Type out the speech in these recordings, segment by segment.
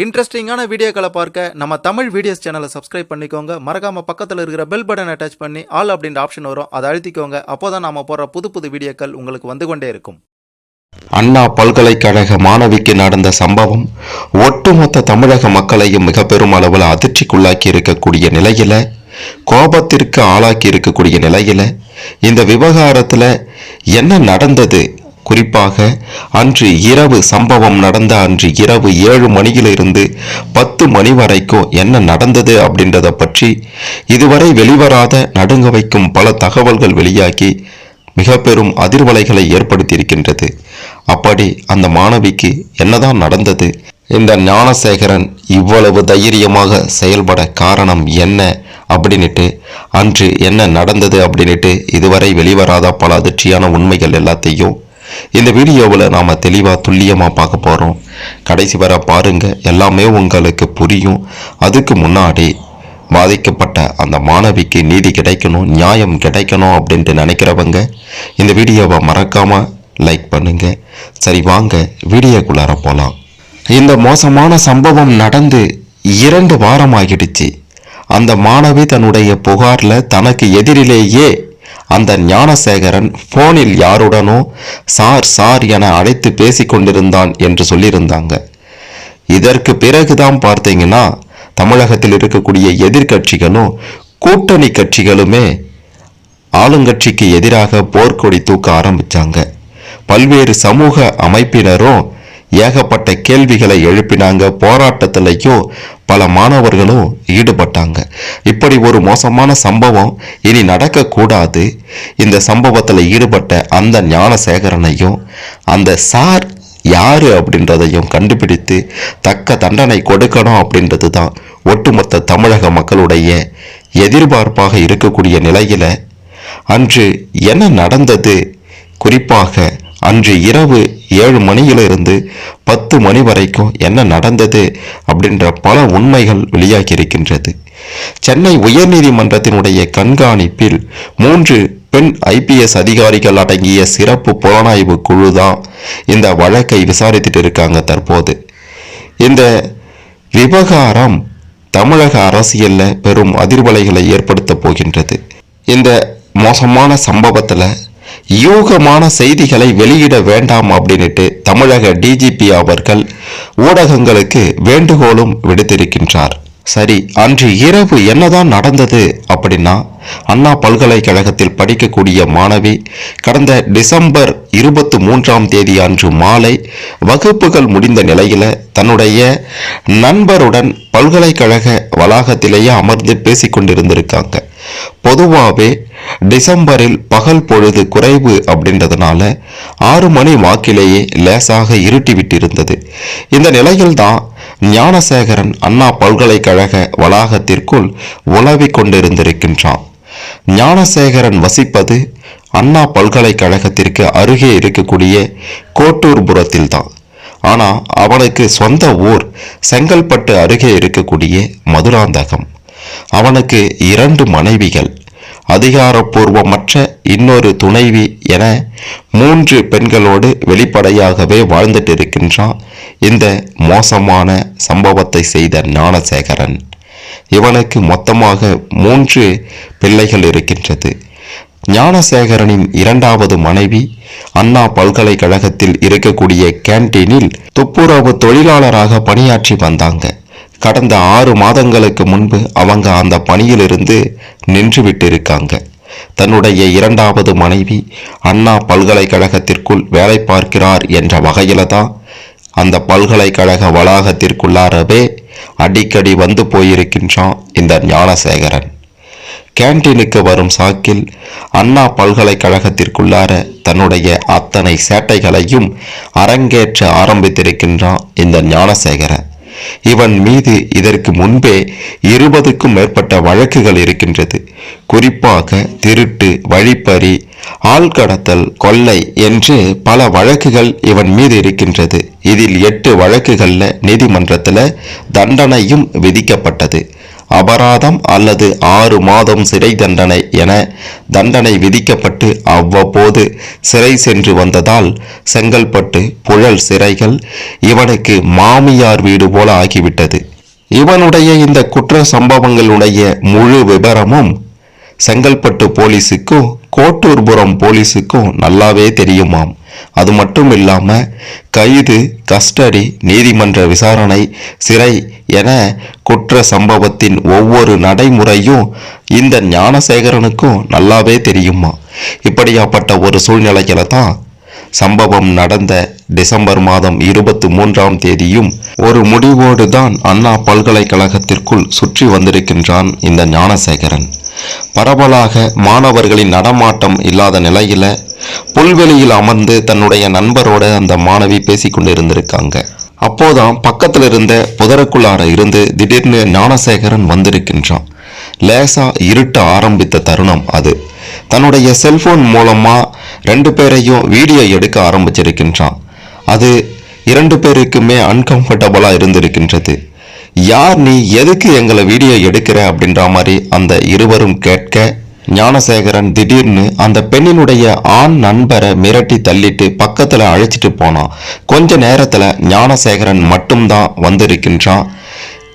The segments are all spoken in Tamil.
இன்ட்ரெஸ்டிங்கான வீடியோக்களை பார்க்க நம்ம தமிழ் வீடியோஸ் சேனலை சப்ஸ்கிரைப் பண்ணிக்கோங்க. மறக்காம பக்கத்தில் இருக்கிற பெல் பட்டன் அட்டாச் பண்ணி ஆல் அப்படின்ற ஆப்ஷன் வரும். அதை அழுத்திக்கோங்க. அப்போதான் நாம போற புது புது வீடியோக்கள் உங்களுக்கு வந்து கொண்டே இருக்கும். அண்ணா பல்கலைக்கழக மாணவிக்கு நடந்த சம்பவம் ஒட்டுமொத்த தமிழக மக்களையும் மிக பெரும் அளவில் அதிர்ச்சிக்குள்ளாக்கி இருக்கக்கூடிய நிலையில கோபத்திற்கு ஆளாக்கி இருக்கக்கூடிய நிலையில இந்த விவகாரத்தில் என்ன நடந்தது குறிப்பாக அன்று இரவு சம்பவம் நடந்த அன்று இரவு ஏழு மணியிலிருந்து பத்து மணி வரைக்கும் என்ன நடந்தது அப்படின்றத பற்றி இதுவரை வெளிவராத நடுங்க வைக்கும் பல தகவல்கள் வெளியாகி மிக பெரும் அதிர்வலைகளை ஏற்படுத்தியிருக்கின்றது. அப்படி அந்த மாணவிக்கு என்னதான் நடந்தது? இந்த ஞானசேகரன் இவ்வளவு தைரியமாக செயல்பட காரணம் என்ன அப்படின்னுட்டு அன்று என்ன நடந்தது அப்படின்னுட்டு இதுவரை வெளிவராத பல அதிர்ச்சியான உண்மைகள் எல்லாத்தையும் இந்த வீடியோவில் நாம் தெளிவாக துல்லியமாக பார்க்க போகிறோம் கடைசி வரை பாருங்க எல்லாமே உங்களுக்கு புரியும். அதுக்கு முன்னாடி பாதிக்கப்பட்ட அந்த மாணவிக்கு நீதி கிடைக்கணும் நியாயம் கிடைக்கணும் அப்படின்ட்டு நினைக்கிறவங்க இந்த வீடியோவை மறக்காமல் லைக் பண்ணுங்கள் சரி வாங்க வீடியோக்குள்ளார போகலாம் இந்த மோசமான சம்பவம் நடந்து இரண்டு வாரம் ஆகிடுச்சு அந்த மாணவி தன்னுடைய புகாரில் தனக்கு எதிரிலேயே அந்த ஞானசேகரன் போனில் யாருடனோ சார் சார் என அழைத்து பேசிக் கொண்டிருந்தான் என்று சொல்லியிருந்தாங்க. இதற்கு பிறகுதான் பார்த்தீங்கன்னா தமிழகத்தில் இருக்கக்கூடிய எதிர்க்கட்சிகளும் கூட்டணி கட்சிகளுமே ஆளுங்கட்சிக்கு எதிராக போர்க்கொடி தூக்க ஆரம்பிச்சாங்க. பல்வேறு சமூக அமைப்பினரும் ஏகப்பட்ட கேள்விகளை எழுப்பினாங்க போராட்டத்திலையும் பல மாணவர்களும் ஈடுபட்டாங்க. இப்படி ஒரு மோசமான சம்பவம் இனி நடக்கக்கூடாது. இந்த சம்பவத்தில் ஈடுபட்ட அந்த ஞானசேகரனையும் அந்த சார் யாரு அப்படின்றதையும் கண்டுபிடித்து தக்க தண்டனை கொடுக்கணும் அப்படின்றது தான் ஒட்டுமொத்த தமிழக மக்களுடைய எதிர்பார்ப்பாக இருக்கக்கூடிய நிலையில் அன்று என்ன நடந்தது? குறிப்பாக அன்று இரவு ஏழு மணியிலிருந்து பத்து மணி வரைக்கும் என்ன நடந்தது அப்படின்ற பல உண்மைகள் வெளியாகி இருக்கின்றது சென்னை உயர்நீதிமன்றத்தினுடைய கண்காணிப்பில் மூன்று பெண் ஐபிஎஸ் அதிகாரிகள் அடங்கிய சிறப்பு புலனாய்வு குழு தான் இந்த வழக்கை விசாரித்துட்டு இருக்காங்க தற்போது. இந்த விவகாரம் தமிழக அரசியலில் பெரும் அதிர்வலைகளை ஏற்படுத்த போகின்றது. இந்த மோசமான சம்பவத்தில் யூகமான செய்திகளை வெளியிட வேண்டாம் அப்படின்னுட்டு தமிழக டிஜிபி அவர்கள் ஊடகங்களுக்கு வேண்டுகோளும் விடுத்திருக்கின்றார். சரி அன்று இரவு என்னதான் நடந்தது அப்படின்னா அண்ணா பல்கலைக்கழகத்தில் படிக்கக்கூடிய மாணவி கடந்த டிசம்பர் இருபத்தி மூன்றாம் தேதி அன்று மாலை வகுப்புகள் முடிந்த நிலையில தன்னுடைய நண்பருடன் பல்கலைக்கழக வளாகத்திலேயே அமர்ந்து பேசிக் கொண்டிருந்திருக்காங்க பொதுவாகவே டிசம்பரில் பகல் பொழுது குறைவு அப்படின்றதுனால ஆறு மணி வாக்கிலேயே லேசாக இருட்டி விட்டிருந்தது இந்த நிலையில்தான் ஞானசேகரன் அண்ணா பல்கலைக்கழக வளாகத்திற்குள் உலவிக் கொண்டிருந்திருக்கின்றான். ஞானசேகரன் வசிப்பது அண்ணா பல்கலைக்கழகத்திற்கு அருகே இருக்கக்கூடிய கோட்டூர்புரத்தில் தான் ஆனா அவனுக்கு சொந்த ஊர் செங்கல்பட்டு அருகே இருக்கக்கூடிய மதுராந்தகம். அவனுக்கு இரண்டு மனைவிகள். அதிகாரப்பூர்வமற்ற இன்னொரு துணைவி என மூன்று பெண்களோடு வெளிப்படையாகவே வாழ்ந்துட்டு இருக்கின்றான் இந்த மோசமான சம்பவத்தை செய்த ஞானசேகரன். இவனுக்கு மொத்தமாக மூன்று பிள்ளைகள் இருக்கின்றது. ஞானசேகரனின் இரண்டாவது மனைவி அண்ணா பல்கலைக்கழகத்தில் இருக்கக்கூடிய கேண்டீனில் துப்புரவு தொழிலாளராக பணியாற்றி வந்தாங்க. கடந்த ஆறு மாதங்களுக்கு முன்பு அவங்க அந்த பணியிலிருந்து நின்று விட்டிருக்காங்க தன்னுடைய இரண்டாவது மனைவி அண்ணா பல்கலைக்கழகத்திற்குள் வேலை பார்க்கிறார் என்ற வகையில தான் அந்த பல்கலைக்கழக வளாகத்திற்குள்ளாரவே அடிக்கடி வந்து போயிருக்கின்றான் இந்த ஞானசேகரன். கேண்டீனுக்கு வரும் சாக்கில் அண்ணா பல்கலைக்கழகத்திற்குள்ளார தன்னுடைய அத்தனை சேட்டைகளையும் அரங்கேற்ற ஆரம்பித்திருக்கின்றான் இந்த ஞானசேகரன். இவன் மீது இதற்கு முன்பே இருபதுக்கும் மேற்பட்ட வழக்குகள் இருக்கின்றது. குறிப்பாக திருட்டு வழிப்பறி ஆள்கடத்தல் கொள்ளை என்று பல வழக்குகள் இவன் மீது இருக்கின்றது. இதில் எட்டு வழக்குகளில் நீதிமன்றத்தில் தண்டனையும் விதிக்கப்பட்டது. அபராதம் அல்லது ஆறு மாதம் சிறை தண்டனை என தண்டனை விதிக்கப்பட்டு அவ்வப்போது சிறை சென்று வந்ததால் செங்கல்பட்டு புழல் சிறைகள் இவனுக்கு மாமியார் வீடு போல ஆகிவிட்டது. இவனுடைய இந்த குற்ற சம்பவங்களுடைய முழு விபரமும் செங்கல்பட்டு போலீஸுக்கும் கோட்டூர்புரம் போலீஸுக்கும் நல்லாவே தெரியுமாம். அது மட்டும் இல்லாம கைது கஸ்டடி நீதிமன்ற விசாரணை சிறை என குற்ற சம்பவத்தின் ஒவ்வொரு நடைமுறையும் இந்த ஞானசேகரனுக்கும் நல்லாவே தெரியுமா? இப்படியாப்பட்ட ஒரு சூழ்நிலையில தான் சம்பவம் நடந்த டிசம்பர் மாதம் இருபத்தி மூன்றாம் தேதியும் ஒரு முடிவோடு தான் அண்ணா பல்கலைக்கழகத்திற்குள் சுற்றி வந்திருக்கின்றான் இந்த ஞானசேகரன். பரவலாக மாணவர்களின் நடமாட்டம் இல்லாத நிலையில புல்வெளியில் அமர்ந்து தன்னுடைய நண்பரோட அந்த மாணவி பேசிக் கொண்டிருந்திருக்காங்க அப்போதான் பக்கத்தில் இருந்த புதருக்குள்ளார இருந்து திடீர்னு ஞானசேகரன் வந்திருக்கின்றான். லேசா இருட்ட ஆரம்பித்த தருணம் அது. தன்னுடைய செல்போன் மூலமா ரெண்டு பேரையும் வீடியோ எடுக்க ஆரம்பிச்சிருக்கின்றான். அது இரண்டு பேருக்குமே அன்கம்ஃபர்டபுளாக இருந்திருக்கின்றது. யார் நீ? எதுக்கு எங்களை வீடியோ எடுக்கிற? அப்படின்ற மாதிரி அந்த இருவரும் கேட்க ஞானசேகரன் திடீர்னு அந்த பெண்ணினுடைய ஆண் நண்பரை மிரட்டி தள்ளிட்டு பக்கத்துல அழைச்சிட்டு போனான் கொஞ்ச நேரத்துல ஞானசேகரன் மட்டும்தான் வந்திருக்கின்றான்.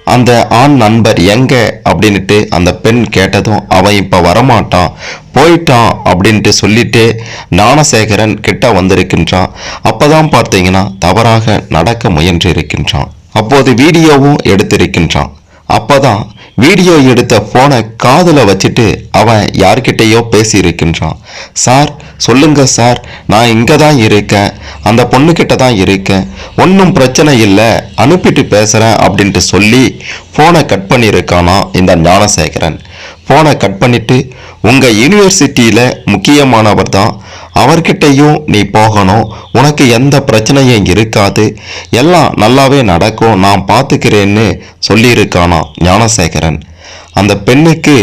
அந்த ஆண் நண்பர் எங்க அப்படின்ட்டு அந்த பெண் கேட்டதும் அவன் இப்ப வரமாட்டான் போயிட்டான் அப்படின்ட்டு சொல்லிட்டு ஞானசேகரன் கிட்ட வந்திருக்கின்றான். அப்பதான் பார்த்தீங்கன்னா தவறாக நடக்க முயன்று இருக்கின்றான் அப்போது வீடியோவும் எடுத்திருக்கின்றான். அப்பதான் வீடியோ எடுத்த போனை காதில் வச்சுட்டு அவன் யார்கிட்டயோ பேசி இருக்கின்றான் சார் சொல்லுங்க சார். நான் இங்கே தான் இருக்கேன். அந்த பொண்ணுக்கிட்ட தான் இருக்கேன். ஒன்றும் பிரச்சனை இல்லை. அனுப்பிட்டு பேசுகிறேன் அப்படின்ட்டு சொல்லி ஃபோனை கட் பண்ணியிருக்கானா இந்த ஞானசேகரன். ஃபோனை கட் பண்ணிவிட்டு உங்கள் யூனிவர்சிட்டியில் முக்கியமானவர் தான் அவர்கிட்டயும் நீ போகணும். உனக்கு எந்த பிரச்சனையும் இருக்காது. எல்லாம் நல்லாவே நடக்கும். நான் பார்த்துக்கிறேன்னு சொல்லியிருக்கானா ஞானசேகரன். அந்த பெண்ணுக்கு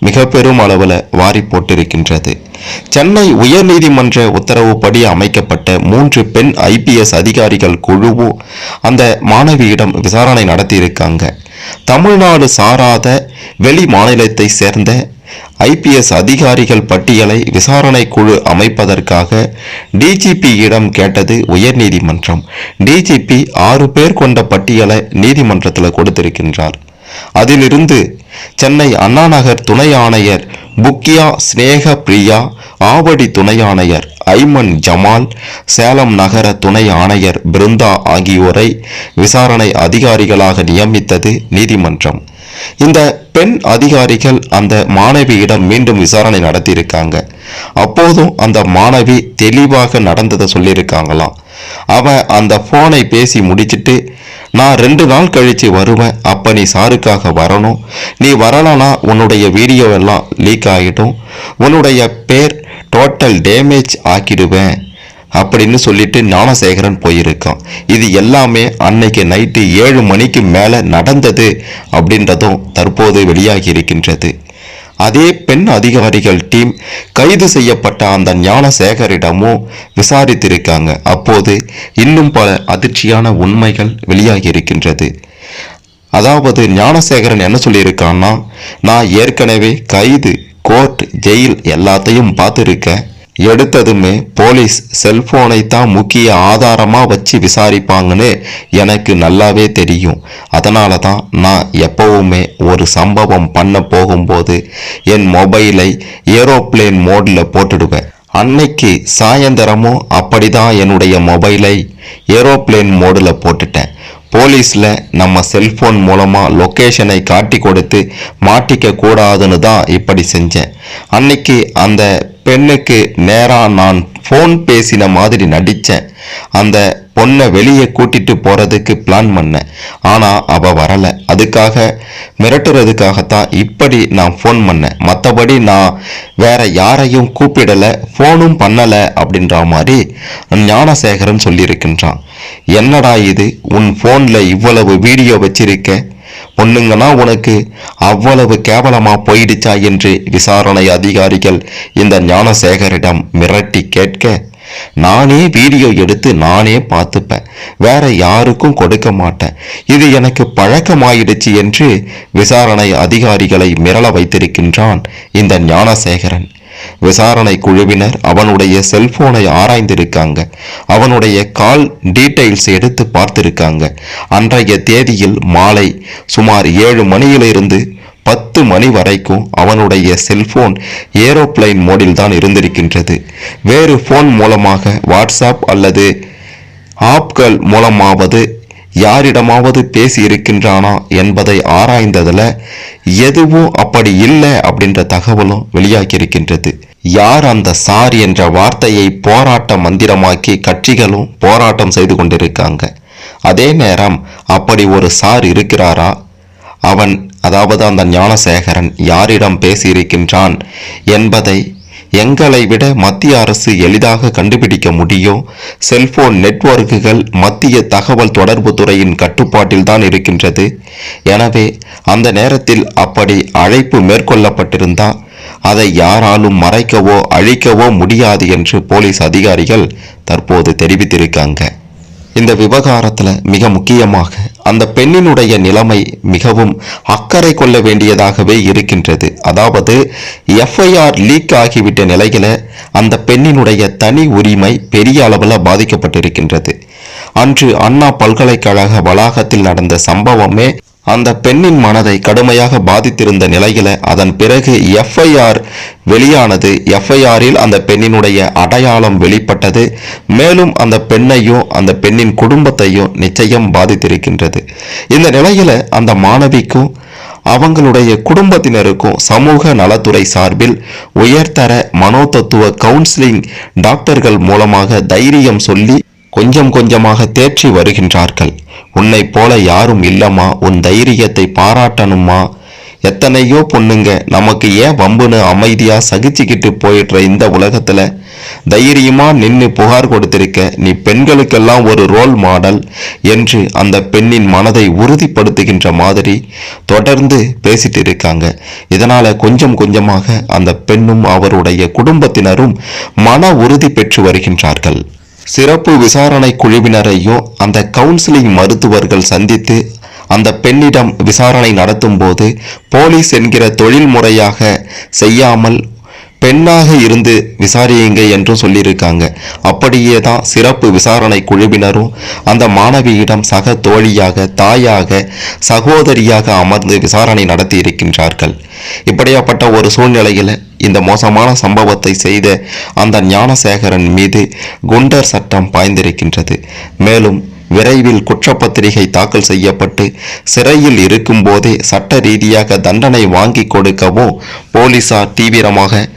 மிக பெரும் அளவில் வாரி போட்டிருக்கின்றது. சென்னை உயர்நீதிமன்ற உத்தரவுப்படி அமைக்கப்பட்ட மூன்று பெண் ஐபிஎஸ் அதிகாரிகள் குழுவும் அந்த மாணவியிடம் விசாரணை நடத்தியிருக்காங்க. தமிழ்நாடு சாராத வெளி மாநிலத்தை சேர்ந்த ஐபிஎஸ் அதிகாரிகள் பட்டியலை விசாரணை குழு அமைப்பதற்காக டிஜிபியிடம் கேட்டது உயர்நீதிமன்றம். டிஜிபி ஆறு பேர் கொண்ட பட்டியலை நீதிமன்றத்தில் கொடுத்திருக்கின்றார். அதிலிருந்து சென்னை அண்ணாநகர் துணை ஆணையர் புக்கியா ஸ்னேக பிரியா ஆவடி துணை ஆணையர் ஐமன் ஜமால் சேலம் நகர துணை ஆணையர் பிருந்தா ஆகியோரை விசாரணை அதிகாரிகளாக நியமித்தது நீதிமன்றம். இந்த பெண் அதிகாரிகள் அந்த மாணவியிடம் மீண்டும் விசாரணை நடத்தியிருக்காங்க. அப்போதும் அந்த மாணவி தெளிவாக நடந்ததை சொல்லியிருக்காங்களாம். அவன் அந்த போனை பேசி முடிச்சிட்டு நான் ரெண்டு நாள் கழித்து வருவேன். அப்போ நீ சாருக்காக வரணும். நீ வரலனா உன்னுடைய வீடியோ எல்லாம் லீக் ஆகிடும். உன்னுடைய பேர் டோட்டல் டேமேஜ் ஆக்கிடுவேன். அப்படின்னு சொல்லிட்டு ஞானசேகரன் போயிருக்கான். இது எல்லாமே அன்னைக்கு நைட்டு ஏழு மணிக்கு மேலே நடந்தது அப்படின்றதும் தற்போது வெளியாகி இருக்கின்றது. அதே பெண் அதிகாரிகள் டீம் கைது செய்யப்பட்ட அந்த ஞானசேகரிடமும் விசாரித்திருக்காங்க. அப்போது இன்னும் பல அதிர்ச்சியான உண்மைகள் வெளியாகி இருக்கின்றது. அதாவது ஞானசேகரன் என்ன சொல்லியிருக்கான்னா நான் ஏற்கனவே கைது கோர்ட் ஜெயில் எல்லாத்தையும் பார்த்துருக்கேன். எடுத்ததுமே போலீஸ் செல்போனை தான் முக்கிய ஆதாரமா வச்சு விசாரிப்பாங்கன்னு எனக்கு நல்லாவே தெரியும். அதனால தான் நான் எப்பவுமே ஒரு சம்பவம் பண்ண போகும்போது என் மொபைலை ஏரோப்ளேன் மோடில் போட்டுடுவேன். அன்னைக்கு சாயந்தரமும் அப்படி தான் என்னுடைய மொபைலை ஏரோப்ளேன் மோடில் போட்டுட்டேன். போலீஸில் நம்ம செல்ஃபோன் மூலமாக லொக்கேஷனை காட்டி கொடுத்து மாட்டிக்க கூடாதுன்னு தான் இப்படி செஞ்சேன். அன்னைக்கு அந்த பெண்ணுக்கு நேராக நான் ஃபோன் பேசின மாதிரி நடித்தேன் அந்த பொண்ணை வெளியே கூட்டிட்டு போகிறதுக்கு பிளான் பண்ணேன். ஆனால் அவள் வரலை. அதுக்காக மிரட்டுறதுக்காகத்தான் இப்படி நான் ஃபோன் பண்ணேன். மற்றபடி நான் வேற யாரையும் கூப்பிடலை ஃபோனும் பண்ணலை அப்படின்ற மாதிரி ஞானசேகரன் சொல்லியிருக்கின்றான். என்னடா இது? உன் ஃபோனில் இவ்வளவு வீடியோ வச்சிருக்க? பொண்ணுங்கன்னா உனக்கு அவ்வளவு கேவலமா போயிடுச்சா என்று விசாரணை அதிகாரிகள் இந்த ஞானசேகரிடம் மிரட்டி கேட்க நானே வீடியோ எடுத்து நானே பார்த்துப்பேன். வேற யாருக்கும் கொடுக்க மாட்டேன். இது எனக்கு பழக்கமாயிடுச்சு என்று விசாரணை அதிகாரிகளை மிரள வைத்திருக்கின்றான் இந்த ஞானசேகரன். விசாரணை குழுவினர் அவனுடைய செல்போனை ஆராய்ந்திருக்காங்க. அவனுடைய கால் டீட்டெயில்ஸ் எடுத்து பார்த்திருக்காங்க. அன்றைய தேதியில் மாலை சுமார் ஏழு மணியிலிருந்து பத்து மணி வரைக்கும் அவனுடைய செல்போன் ஏரோப்ளைன் மோடில் தான் இருந்திருக்கின்றது. வேறு ஃபோன் மூலமாக வாட்ஸ்அப் அல்லது ஆப்கள் மூலமாவது யாரிடமாவது பேசி இருக்கின்றானா என்பதை ஆராய்ந்ததில் எதுவும் அப்படி இல்லை அப்படின்ற தகவலும் வெளியாகியிருக்கின்றது. யார் அந்த சார் என்ற வார்த்தையை போராட்ட மந்திரமாக்கி கட்சிகளும் போராட்டம் செய்து கொண்டிருக்காங்க? அதே நேரம் அப்படி ஒரு சார் இருக்கிறாரா? அவன் அதாவது அந்த ஞானசேகரன் யாரிடம் பேசியிருக்கின்றான் என்பதை எங்களை விட மத்திய அரசு எளிதாக கண்டுபிடிக்க முடியும் செல்போன் நெட்வொர்க்குகள் மத்திய தகவல் தொடர்பு துறையின் கட்டுப்பாட்டில் தான் இருக்கின்றது. எனவே அந்த நேரத்தில் அப்படி அழைப்பு மேற்கொள்ளப்பட்டிருந்தால் அதை யாராலும் மறைக்கவோ அழிக்கவோ முடியாது என்று போலீஸ் அதிகாரிகள் தற்போது தெரிவித்திருக்காங்க. இந்த விவகாரத்தில் மிக முக்கியமாக அந்த பெண்ணினுடைய நிலைமை மிகவும் அக்கறை கொள்ள வேண்டியதாகவே இருக்கின்றது. அதாவது எஃப்ஐஆர் லீக் ஆகிவிட்ட நிலையில் அந்த பெண்ணினுடைய தனி உரிமை பெரிய அளவில் பாதிக்கப்பட்டிருக்கின்றது. அன்று அண்ணா பல்கலைக்கழக வளாகத்தில் நடந்த சம்பவமே அந்த பெண்ணின் மனதை கடுமையாக பாதித்திருந்த நிலையில அதன் பிறகு எஃப்ஐஆர் வெளியானது. எஃப்ஐஆரில் அந்த பெண்ணினுடைய அடையாளம் வெளிப்பட்டது. மேலும் அந்த பெண்ணையும் அந்த பெண்ணின் குடும்பத்தையும் நிச்சயம் பாதித்திருக்கின்றது. இந்த நிலையில அந்த மாணவிக்கும் அவங்களுடைய குடும்பத்தினருக்கும் சமூக நலத்துறை சார்பில் உயர்தர மனோதத்துவ கவுன்சிலிங் டாக்டர்கள் மூலமாக தைரியம் சொல்லி கொஞ்சம் கொஞ்சமாக தேற்றி வருகின்றார்கள். உன்னை போல யாரும் இல்லம்மா உன் தைரியத்தை பாராட்டணுமா எத்தனையோ பொண்ணுங்க நமக்கு ஏன் வம்புன்னு அமைதியா சகிச்சுக்கிட்டு போயிடுற இந்த உலகத்துல? தைரியமா நின்று புகார் கொடுத்திருக்க நீ பெண்களுக்கெல்லாம் ஒரு ரோல் மாடல் என்று அந்த பெண்ணின் மனதை உறுதிப்படுத்துகின்ற மாதிரி தொடர்ந்து பேசிட்டு இருக்காங்க. இதனால கொஞ்சம் கொஞ்சமாக அந்த பெண்ணும் அவருடைய குடும்பத்தினரும் மன உறுதி பெற்று வருகின்றார்கள். சிறப்பு விசாரணை குழுவினரையும் அந்த கவுன்சிலிங் மருத்துவர்கள் சந்தித்து அந்த பெண்ணிடம் விசாரணை நடத்தும் போது போலீஸ் என்கிற தொழில் முறையாக செய்யாமல் பெண்ணாக இருந்து விசாரியுங்க என்றும் சொல்லியிருக்காங்க. அப்படியே தான் சிறப்பு விசாரணை குழுவினரும் அந்த மாணவியிடம் சக தோழியாக தாயாக சகோதரியாக அமர்ந்து விசாரணை நடத்தி இருக்கின்றார்கள். இப்படியாப்பட்ட ஒரு சூழ்நிலையில் இந்த மோசமான சம்பவத்தை செய்த அந்த ஞானசேகரன் மீது குண்டர் சட்டம் பாய்ந்திருக்கின்றது. மேலும் விரைவில் குற்றப்பத்திரிகை தாக்கல் செய்யப்பட்டு சிறையில் இருக்கும்போதே சட்ட ரீதியாக தண்டனை வாங்கி கொடுக்கவும் போலீசார் தீவிரமாக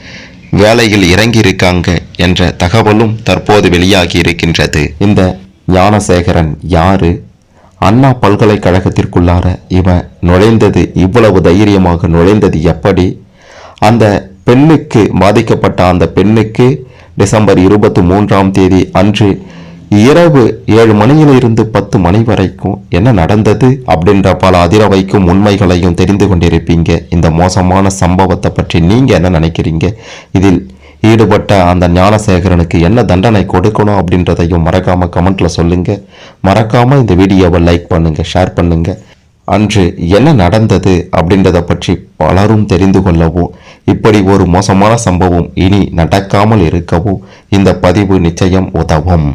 வேலையில் இறங்கியிருக்காங்க என்ற தகவலும் தற்போது வெளியாகி இருக்கின்றது இந்த ஞானசேகரன் யாரு? அண்ணா பல்கலைக்கழகத்திற்குள்ளார இவன் நுழைந்தது இவ்வளவு தைரியமாக நுழைந்தது எப்படி? அந்த பெண்ணுக்கு பாதிக்கப்பட்ட அந்த பெண்ணுக்கு டிசம்பர் இருபத்தி மூன்றாம் தேதி அன்று இரவு ஏழு மணியிலிருந்து பத்து மணி வரைக்கும் என்ன நடந்தது அப்படின்ற பல அதிர வைக்கும் உண்மைகளையும் தெரிந்து கொண்டிருப்பீங்க. இந்த மோசமான சம்பவத்தை பற்றி நீங்கள் என்ன நினைக்கிறீங்க? இதில் ஈடுபட்ட அந்த ஞானசேகரனுக்கு என்ன தண்டனை கொடுக்கணும் அப்படின்றதையும் மறக்காமல் கமெண்ட்டில் சொல்லுங்கள் மறக்காமல் இந்த வீடியோவை லைக் பண்ணுங்கள் ஷேர் பண்ணுங்கள் அன்று என்ன நடந்தது அப்படின்றத பற்றி பலரும் தெரிந்து கொள்ளவும் இப்படி ஒரு மோசமான சம்பவம் இனி நடக்காமல் இருக்கவும் இந்த பதிவு நிச்சயம் உதவும்.